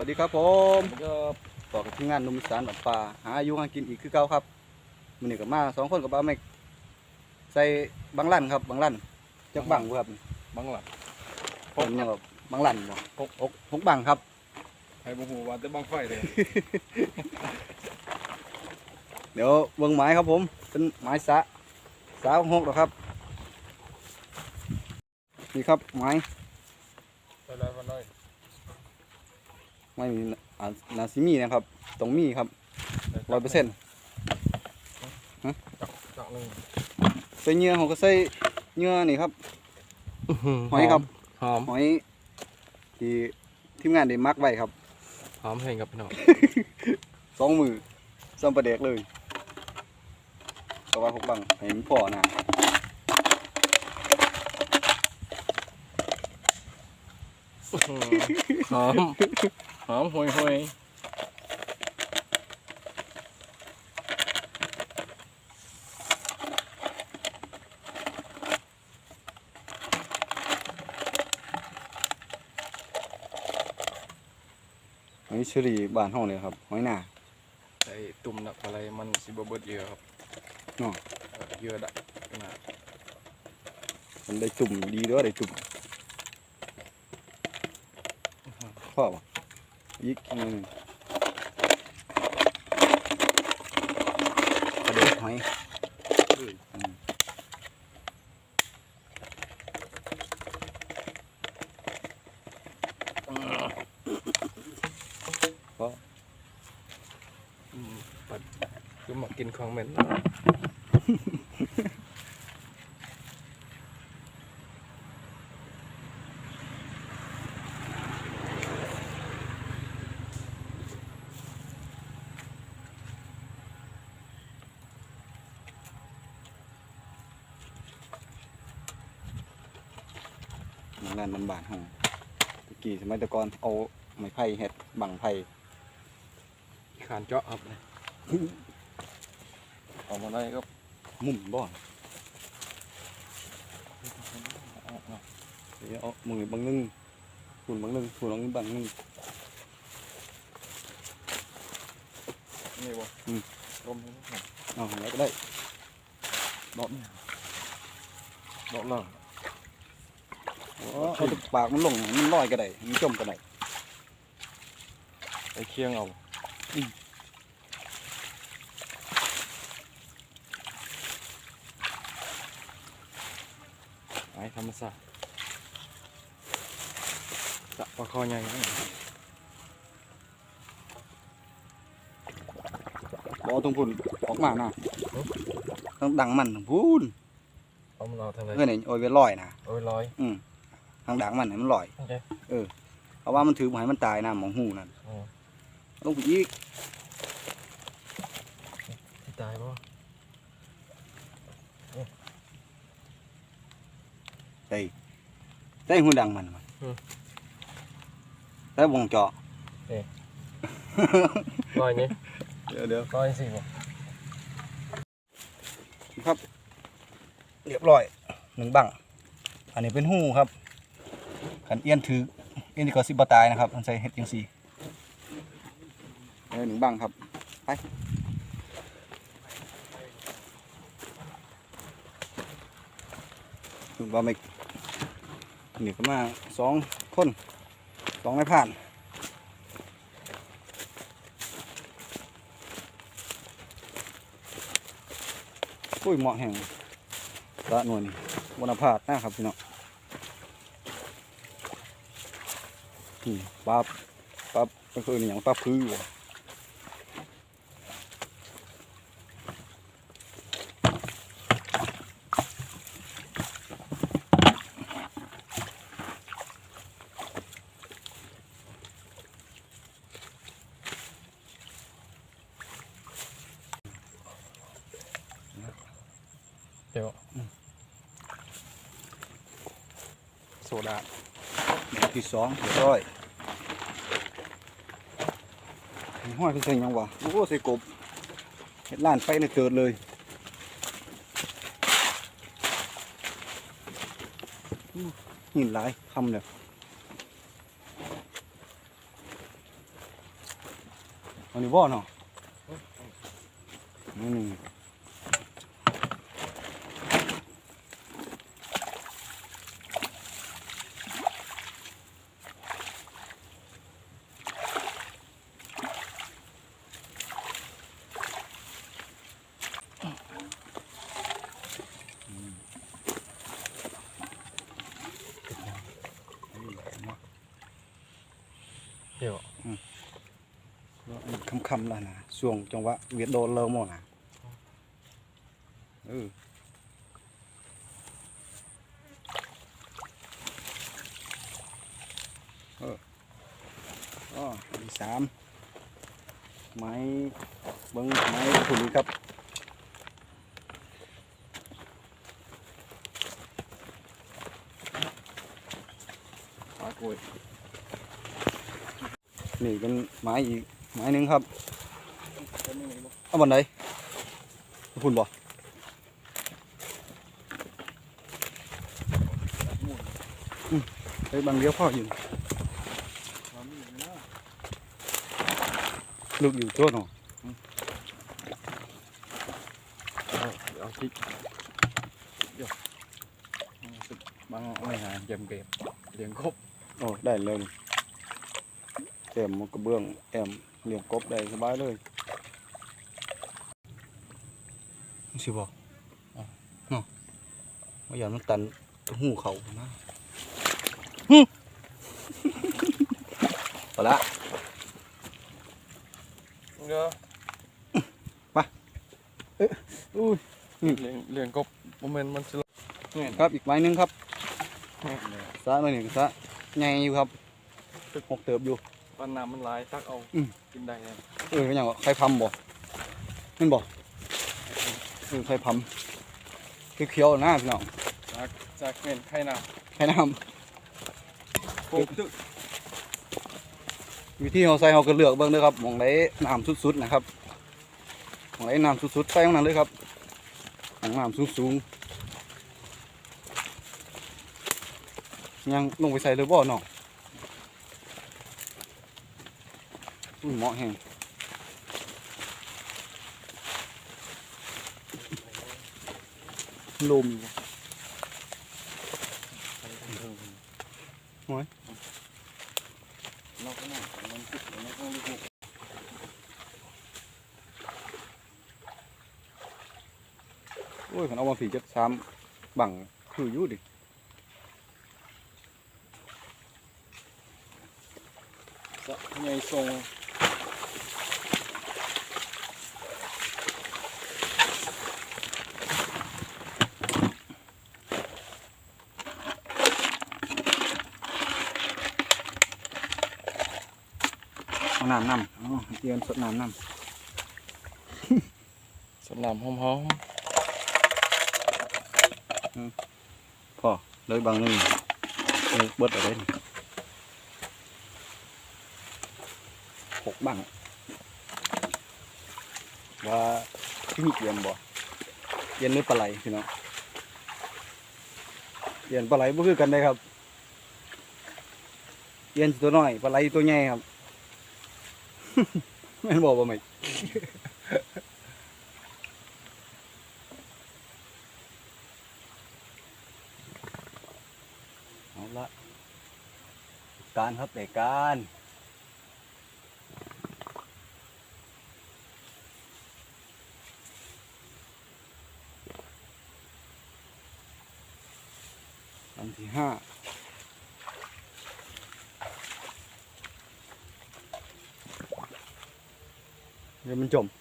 วัสดีครับผมก็ต่อกับทีมงานหนุ่มอีสานบัดป่าหาอายุหากินอีกคือเก่าครับมื้อนี้ก็มาสองคนกับบ้าแม็กใส่บังลั่นครับบังลั่นจักบังบ่ครับบังหลักผมยังแบบบังลั่นบ่หกหกหกบังครับไอ้บุหูว่าแต่บังไฟเลยเดี๋ยวเบิ่งไม้ครับผมเป็นไม้สะสาวหกหรอกครับนี่ครับไม้ ไปเลยไปเลย ไม้มีอ่านาซิมีนะครับตรงมีครับร้อยเปอร์เซ็นต์จักหนึ่งใส่เหงื่อผมก็ใส่เหงื่อนี่ครับหอยครับหอมหอยที่ทีมงานได้มักไว้ครับหอมเพลงกับพี่น้องสองมือซ้ำประเดกเลยเพราะว่าหกบังให้มันพอนะหอม หอมห่วยห่วยหอยเชอรี่บ้านห้องเลยครับหอยหน้าไอ้ตุ่มนักอะไรมันสิบเบิดเยอะครับเนาะเออเยอะดักนะมันได้จุ่มดีด้วยได้จุ่มพ่อวะ ยิกหนึ่งกระเด็หอยอืมอืมปัดคือหมักกินของเหม็น มันนั่นมันบานห้องตะกี้สมัยแตะกอนเอาไม้ไผ่เห็ดบังไผ่ขานเจาะครับเลยออกมาได้ครับมุ่มบ่อนเดี๋ยวเอามือบางนึงฝุ่นบางนึงฝุ่นบางนึงบางนึงนี่วะอืมลมนี่ครับเอาแล้วก็ได้ดอกนี่ดอกล่าง เอาปากมันลงมันลอยก็ได้มันจมก็ได้ไปเคียงเอาอืมไอ้ธรรมศาสตร์สะปลาคอใหญ่นะบเอาตรงพุ่นออกมานะต้องดังมันพูนเอามันเอาทางไหนเพื่อนไอ้โอ้ยเวลอยนะโอ้ยลอย อืม ทางดังมันให้มันลอย โอเคเพราะว่ามันถือหมายมันตายนะหมองหูนั่นอ๋อลงไปอีกที่ตายปะใส่ใส่หูดังมันมันใส่วงเจาะลอยนี่เดี๋ยวเดี๋ยวลอยสิบ่ครับ เรียบร้อยหนึ่งบังอันนี้เป็นหูครับ ขันเอี้ยนถือเอี้ยนที่เขาสิบตายนะครับมันใส่เห็ดยังสี่เออหนึ่งบังครับ ไปถึงว่าไม่นี่ก็มาสองคนสองไม่ผ่านอุ้ยเหมาะแห่งละหน่วยนี่วันพาดนะครับพี่น้อง ปลาปลาก็คือนี่อย่างปลาพื้วะโซดาหนึ่งที่สองเรียบร้อย ห้อยเป็นเสียงยังวะโอ้ใส่กบเห็ดล้านไปในเกิดเลยหินหลายคำเลยอันนี้บ่อเนาะนี่นี่เดี๋ยวอืมแล้วอันนี้ คำแล้วนะช่วงจังหวะเวียดโดนเริ่มหมดนะเออเอออ๋อสามไม้เบิ้งไม้ถุนครับปลากล้วยนี่เป็นไม้อีก ไม้หนึ่งครับเอาบันไดพุ่นบ่อืมไปบางเดียวพ่ออยู่ลูกอยู่โจ้เนาะเอาพริกเดี๋ยวบางเอาไปหาเกมเก็บเลี้ยงกบโอ้ได้เลย อมกระเบื้องแอมเลี้ยงกบได้สบายเลยสิบ่เนาะว่าอย่างมันตันหูเขานะหึพอละเนาะอุ้ยเลี้ยงเลี้ยงกบโมเมนต์มันจะครับอีกไม้หนึงครับแห้งเลยสะหน่อยหนึ่งสะใหญ่อยู่ครับหกเติบอยู่ ปันน้ำมันลายตักเอาอืม กินได้เลยเออเป็นอย่างว่าไข่พำบ่นั่นบ่เออไข่พำเขียวๆนะพี่น้องจากจากเม็นไข่น้ไข่น้ำโคกตึกำวิธีเราใส่เราก็เลือกเบิ่งเด้อครับหมองไหนน้ำสุดๆนะครับหมองไหนน้ำสุดๆใส่ตรงนั้นเลยครับหมองน้ำสูงๆยังลงไปใส่เลยบ่เนาะ อุ้ยเหมาะแฮงลมเราก็น่ามันตึกแล้ว ก็ลูกโอ้ยขันเอามาผีจัดซ้ำบังคืออยู่ดิสะใหญ่ทรงเอาน้ำน้ำเอาเตียนสดน้ำน้สนามหอมำพอเลยบางหนึงเออเบิดอะไรนี่หกบังว่าที่มีเตียนบ่เตียนหรือปลาไหลพี่น้องเตียนปลาไหลบ่คือกันได้ครับเตียนสิตัวน้อยปลาไหลตัวใหญ่ครับ แม่นบอกบ่าไหมเอาละการครับแต่การอันที่ห้า ดี๋ยวมันจมๆ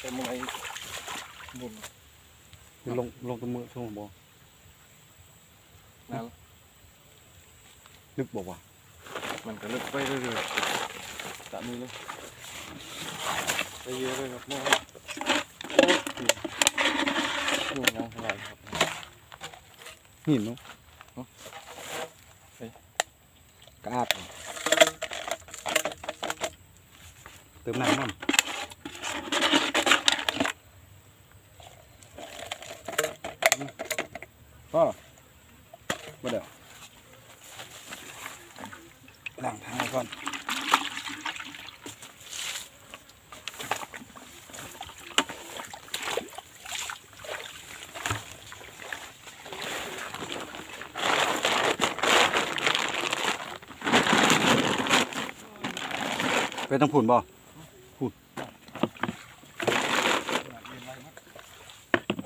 เป็นไงบุญเดี๋ยวลงลงตัวมือช่วงบอนั่นลึกบอกว่า มันก็ลึกไปเรื่อยๆตามนี้เลยไปเยอะเลยครับเนี่ยโอ้ยอยู่น้องอะไรครับหินเนาะ เนาะเฮ้ย กระอาบเติมน้ำมันก็มาเดี๋ยว ล้างทางไว้ก่อน ไปทางผุนบ่อ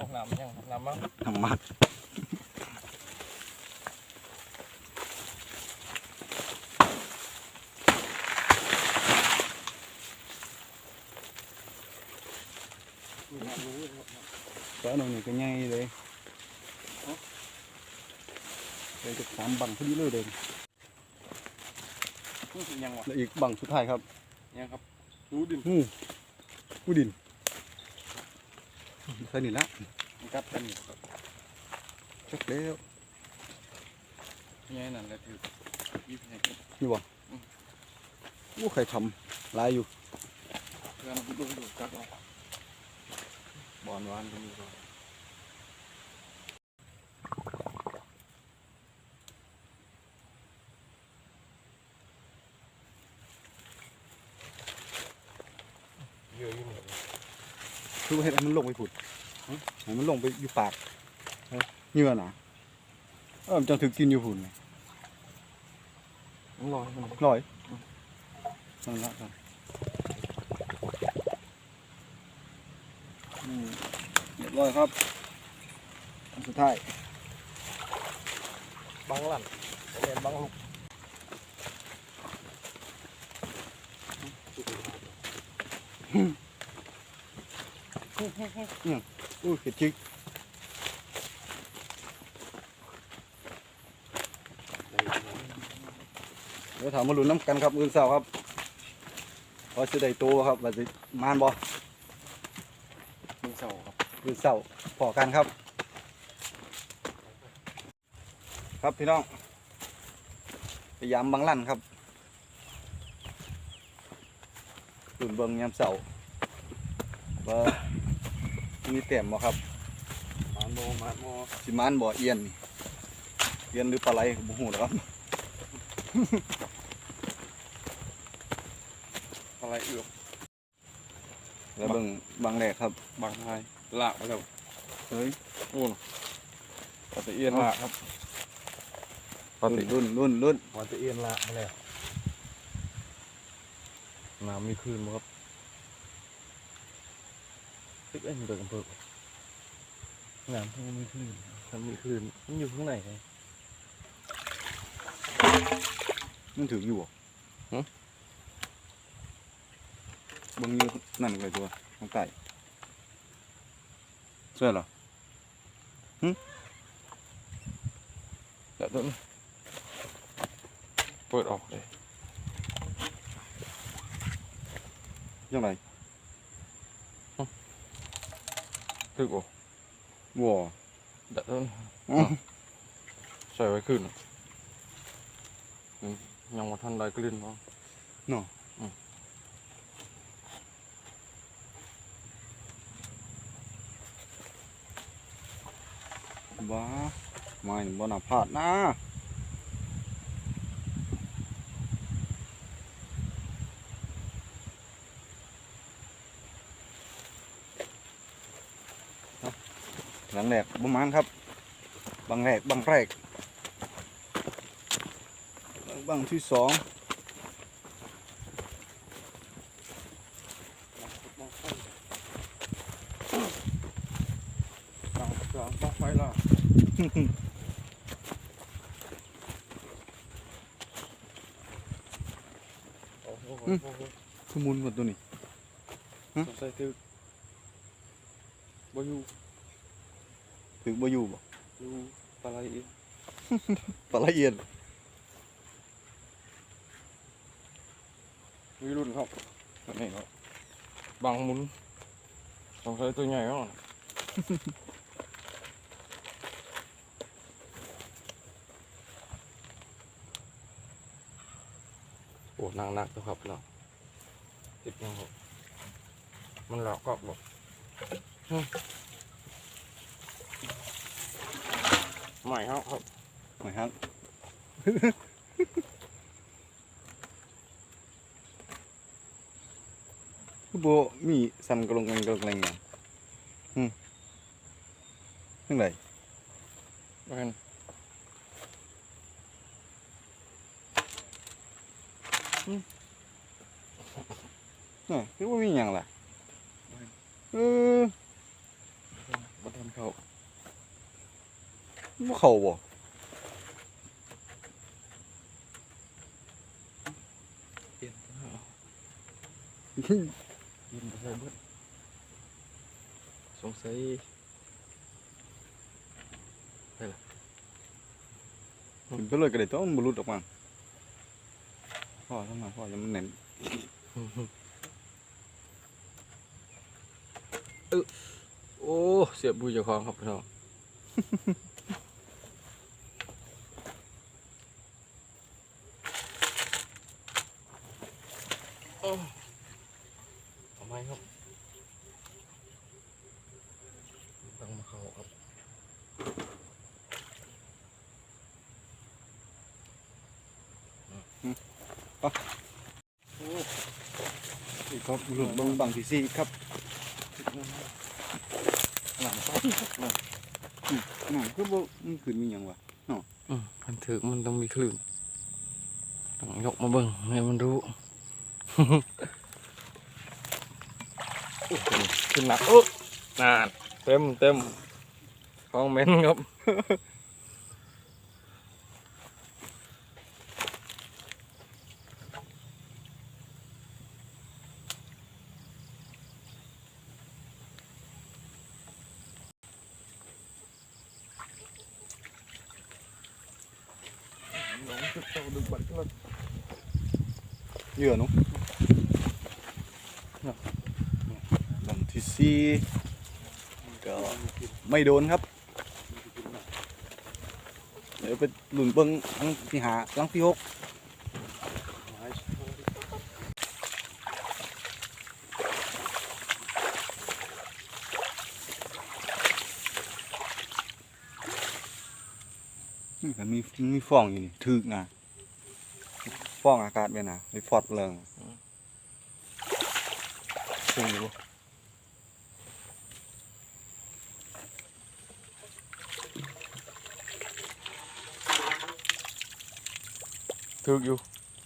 อกน้ำยังน้ำมั้งทางมัดก็หนึ่งนี่ก็ง่ายเลยเลยจะสามบังพอดีเลยเดินยังวะแล้วอีกบังสุดท้ายครับยังครับรู้ ดินงูกูดินใส่นี่ละมันกัดกันอยู่ครับชักแล้วยังนั่นแหละถือยิบให้นี่บ่อู้ใครทำลายอยู่เพื่อนดูดูดูกัดเอาบอลวานก็มีก่อน เยอะอยู่นี่ คือว่าเห็ดให้มันลงไปผุดให้มันลงไปอยู่ปากเหงื่อหนาเออมันจะถือกินอยู่ผุดไงต้องรอให้มันลอยนั่นละครับอืมเรียบร้อยครับอันสุดท้ายบังหลันเรียนบังลุกอู้ เห็ดจิกเดี๋ยวถามมาลุ้นน้ำกันครับอื่นเสาครับว่าจะได้ตัวครับว่าจะมานบ่มึงเสาครับอื่นเสาร์พอกันครับ ครับพี่น้องพยายามบังลั่นครับตื่นเบิงยามเสาร์ว่า มีเต็มบ่ครับมาโมมาโมสิมานบ่อเอียนนี่เอียนหรือปลาไหลก็บ่ฮู้แล้วครับอะไรเอือบแล้วเบิ่งบางแรกครับบางทายลากไปแล้วเฮ้ยนู่นปฏิเอียนลากครับปรุ่นฏิรุ่นรุ่นรุ่นปฏิเอียนลากมาแล้วน้ำมีคลื่นบ่ครับ ตึกเอ็นเบิกอำเภอน้ำมันมีคลื่นน้ำมีคลื่นมันอยู่ข้างในไง มันถึงอยู่บ่หึเบิ่งอยู่นั่นก็ตัวข้างใต้เสื้อเหรอเดี๋ยวต้นเปิดออกเลยยังไงตึกโอ้วัวเดี๋ยวต้นอ๋อใส่ไว้ขึ้นอืมยังว่าท่านได้กลิ่นมั้งเนาะอืมบ้าไม่บ่น่าพลาดนะ หลังแรกประมาณครับ บางแรกบางแรกบางที่สองต่างต่างต้องไฟล่ะโอ้โหโอ้โหโอ้โหคือมุนหมดตัวนี้สงสัยตึกบ่อยู่ ถึงบ่อยู่บ่อยู่ปลาไหลอีกปลาละเอียดมีรุ่นครับอันนี้ครับบางหมุนสงสัยตัวใหญ่ก่อนโอ้นางนักตัวครับเราติดยังครับมันหลอกก็บอก หม่อยฮะครับหม่ครับคือโบมีซันกระลงกระลงกระลงอย่างอืมนี่งไรเห็นอืมน่ะคือบ่มีอย่างล่ะเออบัตรเขา บ่เข้าบ่เปลี่ยนเอายินบ่ใส่เบิดสงสัยถึงไปเลยก็ได้ตัวมันบ่หลุดออกมาพ่อทำมาพ่อยังมันแน่น โอ้เสียบบุยเจ้าของครับพี่น้องโอ้เอาไหมครับต้องมาเข้าครับ อีกครับ หลุดบิ่งบังที่สี่ครับหลังซ้ายครับหลังนั่นคือบ่มันขึ้นมีหยังวะอืมมันถือมันต้องมีคลื่นต้องยกมาเบิ่งให้มันรู้ขึ้นหนักโอ้นานเต็มเต็มของเมนครับ เหยื่อเนาะบังที่สี่ก็ ไม่โดนครับ เดี๋ยวไปหลุนเบิ่งอังที่หาลังที่หกนี่ก็มีมีฟองอยู่นี่ถึกนะฟองอากาศไปนะไปฟอดเริงสูงอยู่ ถึกอยู่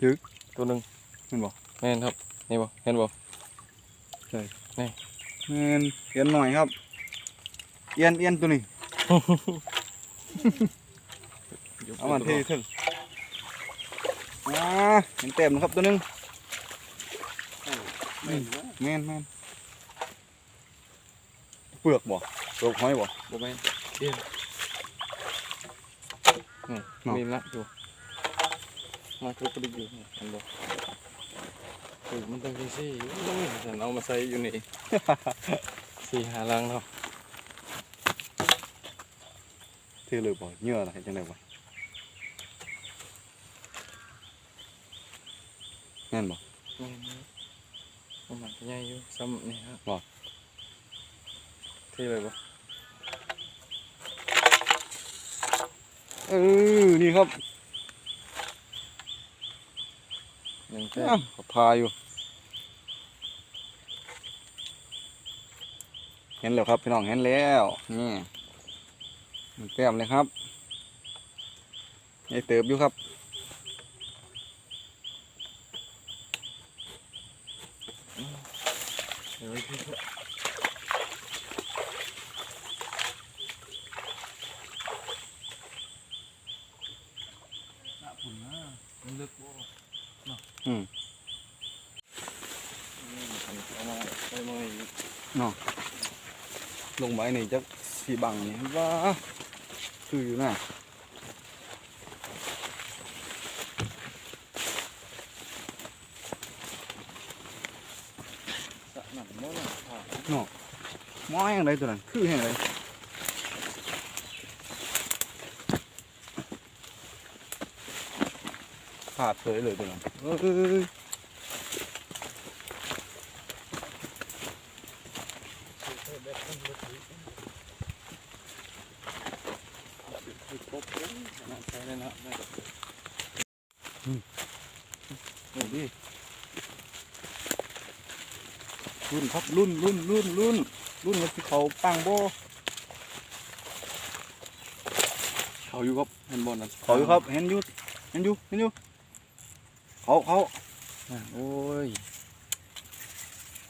ถึกตัวหนึ่งเห็นบ่แม่นครับนี่บ่เห็นบ่แม่นเอียนหน่อยครับ เอียนเอียนตัวนี้ เอามาเทถึงอ่าเห็นเต็มนะครับตัวหนึงแม่นแม่นเปลือกบ่เปลือกหอยบ่บ่แม่นเอียนนี่เนาะมีละอยู่ มาทุกกระดิกอยู่นี่เห็นบ่เออมันต้องจังซี่ต้องมีฉันเอามาใส่อยู่นี่ สี่หาลังเนาะเทเลยบ่เหงื่ออะไรจังไดบ่แม่นบ่แม่นอยู่ประมาณใหญ่อยู่ซ้ำนี่ครับบ่ที่เลยบ่เออนี่ครับ หนึ่งแค่ อ้าวเขา พาอยู่ เห็นแล้วครับพี่น้องเห็นแล้วนี่มันแต้มเลยครับไอเติบอยู่ครับ เดี๋ยวไว้ที่ครับมันลึกบ่ อืม เอามาไปมาอีก ลงไป นี่จะสีบังนี่ว่าคืออยู่นะสะหนังบ่ล่ะค่ะมอแห้งไรตัวนั้นคือแห้งไรขาดเลยเลยตัวนั้นเอ้ย ใช่เลยนะแม่ โอ้ดิ รุ่น ครับรุ่นรุ่นรุ่นรุ่นรุ่นมันสิเขาปังโบเขาอยู่ครับเห็นบอลนั่นเขาอยู่ครับเห็นอยู่เห็นอยู่เห็นอยู่เขาเขาอะโอ้ย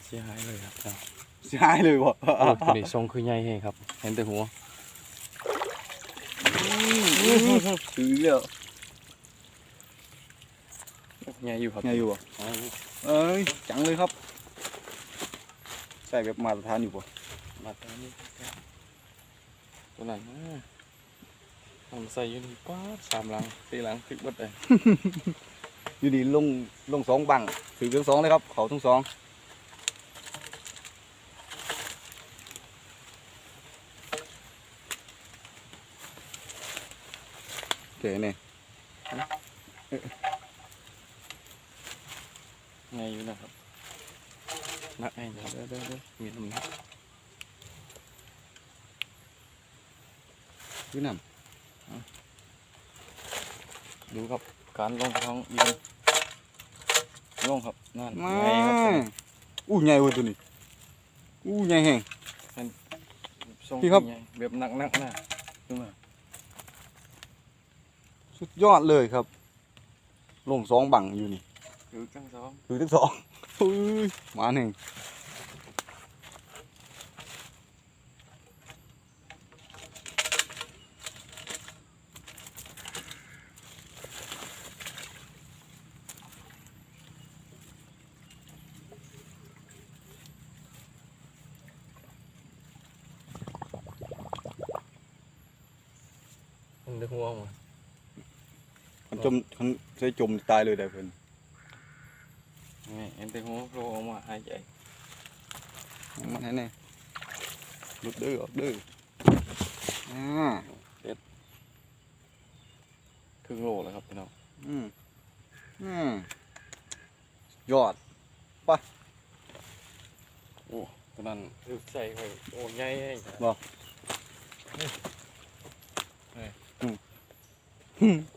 เสียหายเลยครับเจ้าเสียหายเลยบ่โอ้ยตัวนี้ทรงคือใหญ่แฮงครับ เห็นแต่หัวถือเยอะใหญ่อยู่ครับไงอยู่บ่อ๋อเอ้ยจังเลยครับใส่แบบมาตรฐานอยู่บ่มาตรงนี้ตัวนั้นนะทำใส่อยู่นี่ป้าดสามหลังสี่หลังติดเบดเลยอยู่ดีลงลงสองบังถือทั้งสองเลยครับ เขาทั้งสองโอเคเนี่ยไงอยู่นะครับ นักไงเด้อเด้อเด้อมีน้ำหนักอยู่นั่นดูครับการลงท้องยืนลงครับนั่นมาไงครับอู้ใหญ่เว้ยตัวนี้อู้ใหญ่แห้งที่ครับแบบหนักหนักนะดูมาสุดยอดเลยครับ ลงสองบังอยู่นี่ถือจังสองถือทั้งสอง เฮ้ยหมาหนึ่งมันจะหัวมามันจมมันใช้จมตายเลยได้เพิ่นไงเห็ นแต่หัวโผล่ออกมาหายใจมันให้แน่หลุดเด้อออกเด้ออ่าครึ่งโลแล้วครับพี่น้องอืมอืมยอดโอ้ตัวนั้นถือใส่ไปโอ้ใหญ่แห้งบ่ครับ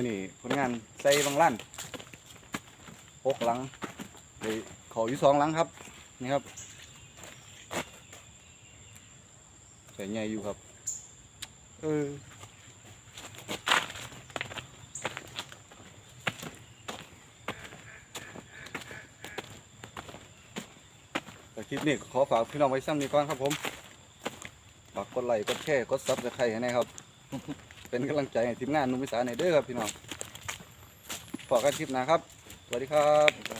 มื่อนี้ผลงานใส่บางลั่นหกหลังเลยขออยู่สองหลังครับ นี่ครับ ใส่ใหญ่อยู่ครับ เออแต่คลิปนี้ก็ขอฝากพี่น้องไว้ซ้ำนี้ก่อนครับผม ฝากกดไลค์ กดแชร์ กดซับสไครต์ให้นะครับ เป็นกำลังใจให้ทีมงานนุ่มวิสาในเด้อครับพี่น้องฝากกันคลิปหนะครับ สวัสดีครับ